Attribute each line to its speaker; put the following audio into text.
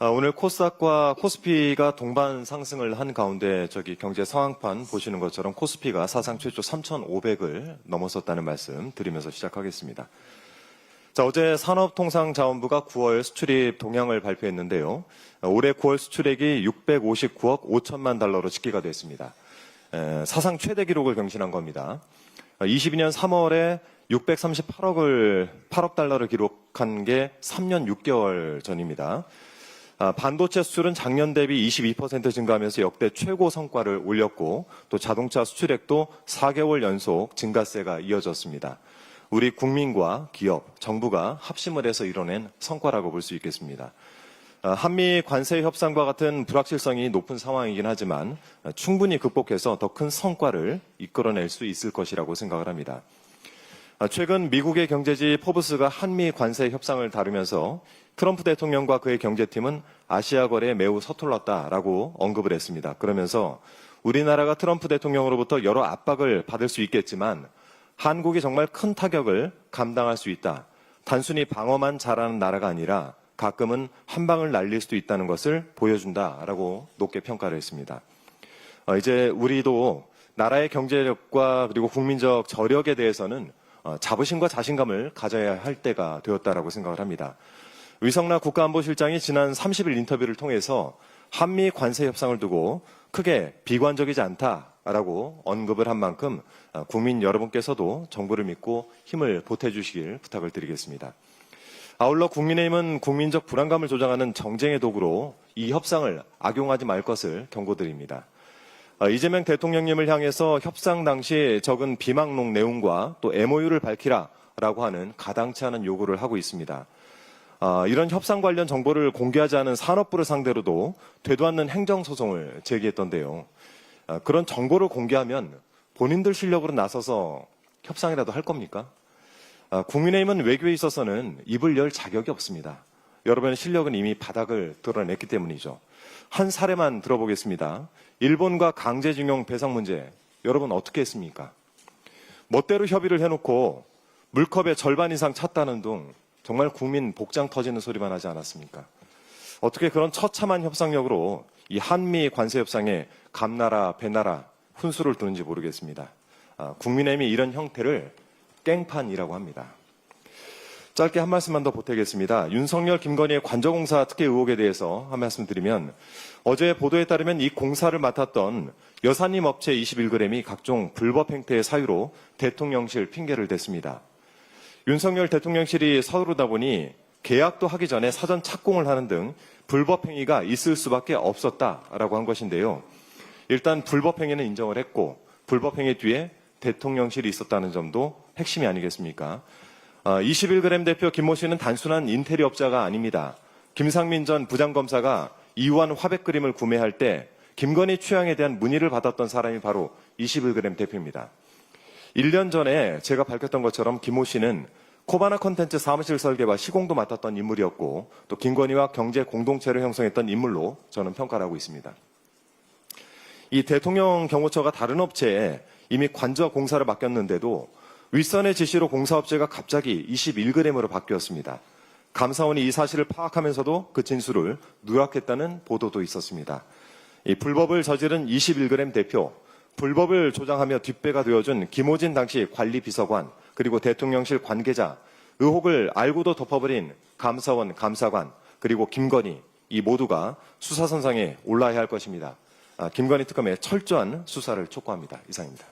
Speaker 1: 아, 오늘 코스닥과 코스피가 동반 상승을 한 가운데 저기 경제 상황판 보시는 것처럼 코스피가 사상 최초 3,500을 넘어섰다는 말씀 드리면서 시작하겠습니다. 자, 어제 산업통상자원부가 9월 수출입 동향을 발표했는데요. 아, 올해 9월 수출액이 659억 5천만 달러로 집계가 됐습니다. 에, 사상 최대 기록을 경신한 겁니다. 22년 3월에 638억을 8억 달러를 기록한 게 3년 6개월 전입니다. 아, 반도체 수출은 작년 대비 22% 증가하면서 역대 최고 성과를 올렸고 또 자동차 수출액도 4개월 연속 증가세가 이어졌습니다. 우리 국민과 기업, 정부가 합심을 해서 이뤄낸 성과라고 볼 수 있겠습니다. 아, 한미 관세 협상과 같은 불확실성이 높은 상황이긴 하지만 아, 충분히 극복해서 더 큰 성과를 이끌어낼 수 있을 것이라고 생각을 합니다. 아, 최근 미국의 경제지 포브스가 한미 관세 협상을 다루면서 트럼프 대통령과 그의 경제팀은 아시아 거래에 매우 서툴렀다라고 언급을 했습니다. 그러면서 우리나라가 트럼프 대통령으로부터 여러 압박을 받을 수 있겠지만 한국이 정말 큰 타격을 감당할 수 있다. 단순히 방어만 잘하는 나라가 아니라 가끔은 한 방을 날릴 수도 있다는 것을 보여준다라고 높게 평가를 했습니다. 어, 이제 우리도 나라의 경제력과 그리고 국민적 저력에 대해서는 어, 자부심과 자신감을 가져야 할 때가 되었다라고 생각을 합니다. 위성락 국가안보실장이 지난 30일 인터뷰를 통해서 한미 관세 협상을 두고 크게 비관적이지 않다라고 언급을 한 만큼 어, 국민 여러분께서도 정부를 믿고 힘을 보태주시길 부탁을 드리겠습니다. 아울러 국민의힘은 국민적 불안감을 조장하는 정쟁의 도구로 이 협상을 악용하지 말 것을 경고드립니다. 어, 이재명 대통령님을 향해서 협상 당시 적은 비망록 내용과 또 MOU를 밝히라라고 하는 가당치 않은 요구를 하고 있습니다. 아, 이런 협상 관련 정보를 공개하지 않은 산업부를 상대로도 되도 않는 행정소송을 제기했던데요. 아, 그런 정보를 공개하면 본인들 실력으로 나서서 협상이라도 할 겁니까? 아, 국민의힘은 외교에 있어서는 입을 열 자격이 없습니다. 여러분의 실력은 이미 바닥을 드러냈기 때문이죠. 한 사례만 들어보겠습니다. 일본과 강제징용 배상 문제, 여러분 어떻게 했습니까? 멋대로 협의를 해놓고 물컵의 절반 이상 찼다는 등 정말 국민 복장 터지는 소리만 하지 않았습니까? 어떻게 그런 처참한 협상력으로 이 한미 관세 협상에 감나라 배나라 훈수를 두는지 모르겠습니다. 아, 국민의힘이 이런 형태를 깽판이라고 합니다. 짧게 한 말씀만 더 보태겠습니다. 윤석열, 김건희의 관저공사 특혜 의혹에 대해서 한 말씀 드리면 어제 보도에 따르면 이 공사를 맡았던 여사님 업체 21g이 각종 불법 행태의 사유로 대통령실 핑계를 댔습니다. 윤석열 대통령실이 서두르다 보니 계약도 하기 전에 사전 착공을 하는 등 불법 행위가 있을 수밖에 없었다라고 한 것인데요. 일단 불법 행위는 인정을 했고 불법 행위 뒤에 대통령실이 있었다는 점도 핵심이 아니겠습니까? 21g 대표 김모 씨는 단순한 인테리어 업자가 아닙니다. 김상민 전 부장검사가 이완 화백 그림을 구매할 때 김건희 취향에 대한 문의를 받았던 사람이 바로 21g 대표입니다. 1년 전에 제가 밝혔던 것처럼 김모 씨는 코바나 컨텐츠 사무실 설계와 시공도 맡았던 인물이었고 또 김건희와 경제 공동체를 형성했던 인물로 저는 평가를 하고 있습니다. 이 대통령 경호처가 다른 업체에 이미 관저 공사를 맡겼는데도 윗선의 지시로 공사업체가 갑자기 21g으로 바뀌었습니다. 감사원이 이 사실을 파악하면서도 그 진술을 누락했다는 보도도 있었습니다. 이 불법을 저지른 21g 대표, 불법을 조장하며 뒷배가 되어준 김호진 당시 관리 비서관, 그리고 대통령실 관계자, 의혹을 알고도 덮어버린 감사원 감사관, 그리고 김건희, 이 모두가 수사선상에 올라야 할 것입니다. 아, 김건희 특검의 철저한 수사를 촉구합니다. 이상입니다.